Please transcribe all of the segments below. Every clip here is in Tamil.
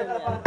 Yeah.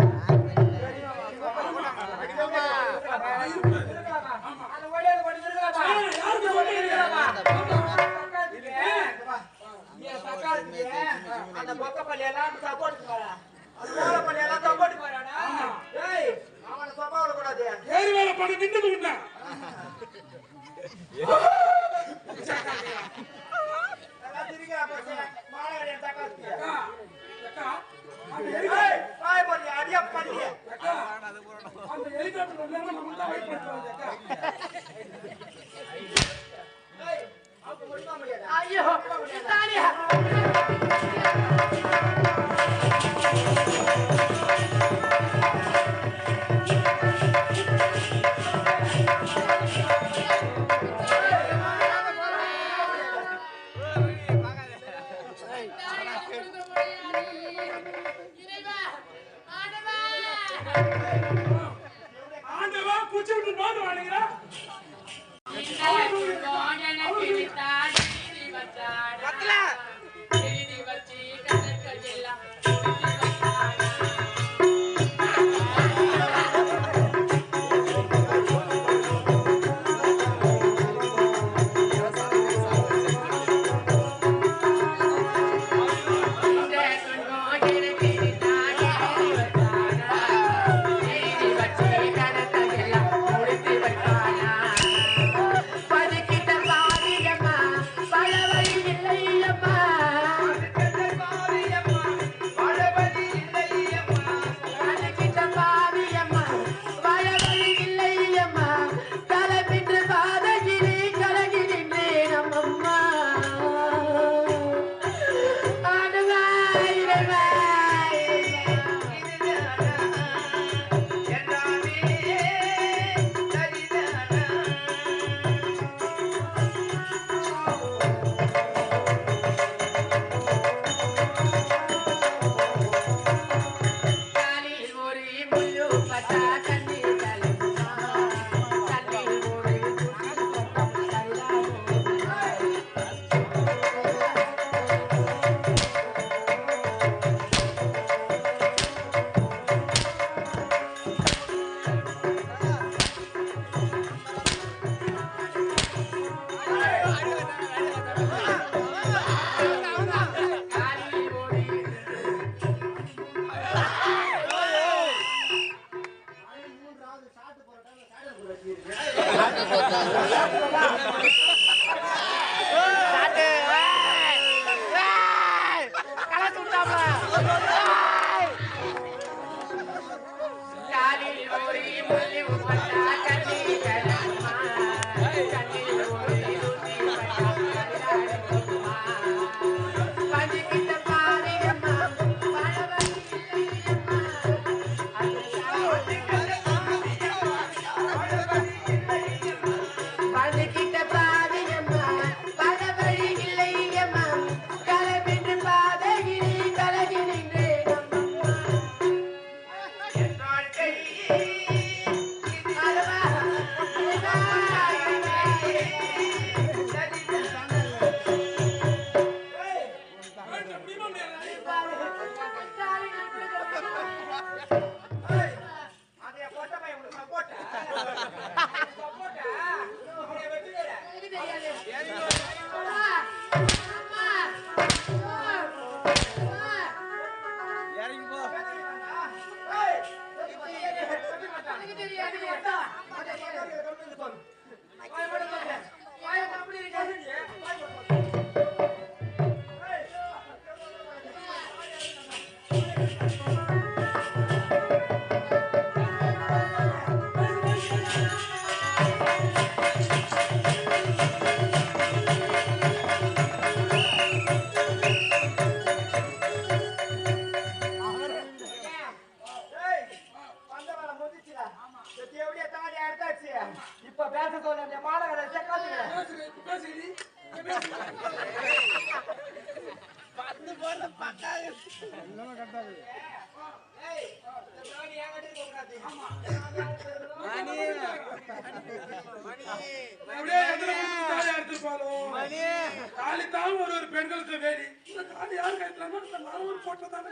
தாலித்தான் ஒரு ஒரு பெண்களுக்கு வேடி இந்த தாலி யார் கட்டலாமோ இந்த நானும் போட்டதானே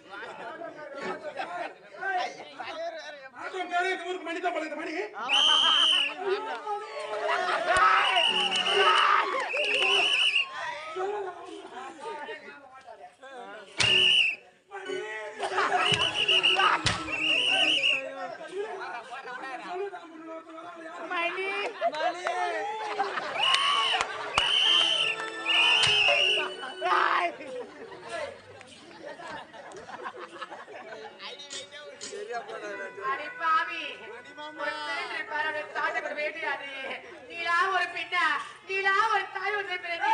பக்கத்து ஊருக்கு மணி தான் பழகுது மணி. மணி. மணி. Right! ஒரு வேட்டையாடு. நீலா ஒரு பின்னா நீலா ஒரு தாய் ஒரு பின்னா